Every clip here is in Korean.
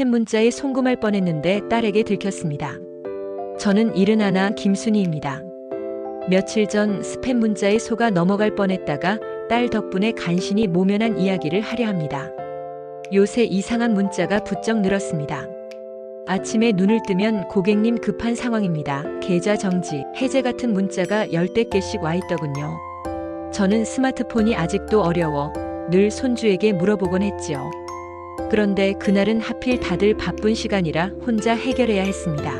스팸 문자에 송금할 뻔했는데 딸에게 들켰습니다. 저는 71 김순희입니다. 며칠 전 스팸 문자에 속아 넘어갈 뻔했다가 딸 덕분에 간신히 모면한 이야기를 하려 합니다. 요새 이상한 문자가 부쩍 늘었습니다. 아침에 눈을 뜨면 고객님 급한 상황입니다. 계좌 정지, 해제 같은 문자가 열댓 개씩 와 있더군요. 저는 스마트폰이 아직도 어려워 늘 손주에게 물어보곤 했지요. 그런데 그날은 하필 다들 바쁜 시간이라 혼자 해결해야 했습니다.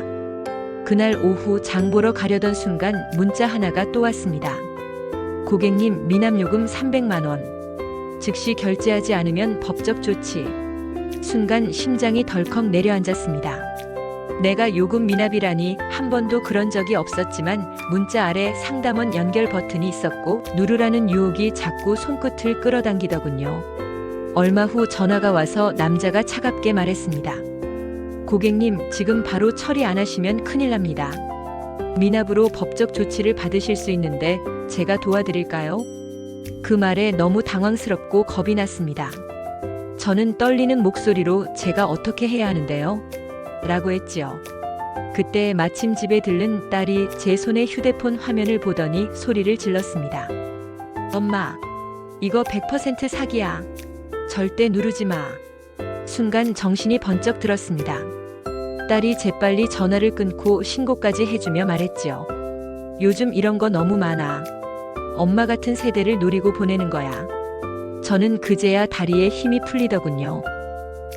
그날 오후 장 보러 가려던 순간 문자 하나가 또 왔습니다. 고객님 미납요금 300만 원. 즉시 결제하지 않으면 법적 조치. 순간 심장이 덜컥 내려앉았습니다. 내가 요금 미납이라니 한 번도 그런 적이 없었지만 문자 아래 상담원 연결 버튼이 있었고 누르라는 유혹이 자꾸 손끝을 끌어당기더군요. 얼마 후 전화가 와서 남자가 차갑게 말했습니다. 고객님, 지금 바로 처리 안 하시면 큰일 납니다. 미납으로 법적 조치를 받으실 수 있는데 제가 도와드릴까요? 그 말에 너무 당황스럽고 겁이 났습니다. 저는 떨리는 목소리로 제가 어떻게 해야 하는데요? 라고 했지요. 그때 마침 집에 들른 딸이 제 손에 휴대폰 화면을 보더니 소리를 질렀습니다. 엄마, 이거 100% 사기야. 절대 누르지 마. 순간 정신이 번쩍 들었습니다. 딸이 재빨리 전화를 끊고 신고까지 해주며 말했지요. 요즘 이런 거 너무 많아. 엄마 같은 세대를 노리고 보내는 거야. 저는 그제야 다리에 힘이 풀리더군요.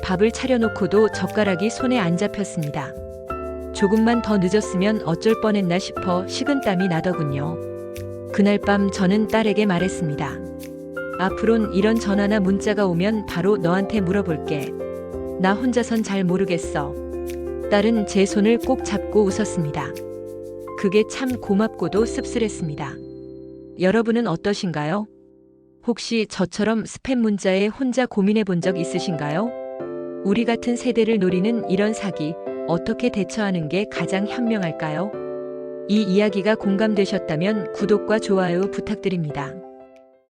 밥을 차려놓고도 젓가락이 손에 안 잡혔습니다. 조금만 더 늦었으면 어쩔 뻔했나 싶어 식은땀이 나더군요. 그날 밤 저는 딸에게 말했습니다. 앞으론 이런 전화나 문자가 오면 바로 너한테 물어볼게. 나 혼자선 잘 모르겠어. 딸은 제 손을 꼭 잡고 웃었습니다. 그게 참 고맙고도 씁쓸했습니다. 여러분은 어떠신가요? 혹시 저처럼 스팸 문자에 혼자 고민해 본 적 있으신가요? 우리 같은 세대를 노리는 이런 사기, 어떻게 대처하는 게 가장 현명할까요? 이 이야기가 공감되셨다면 구독과 좋아요 부탁드립니다.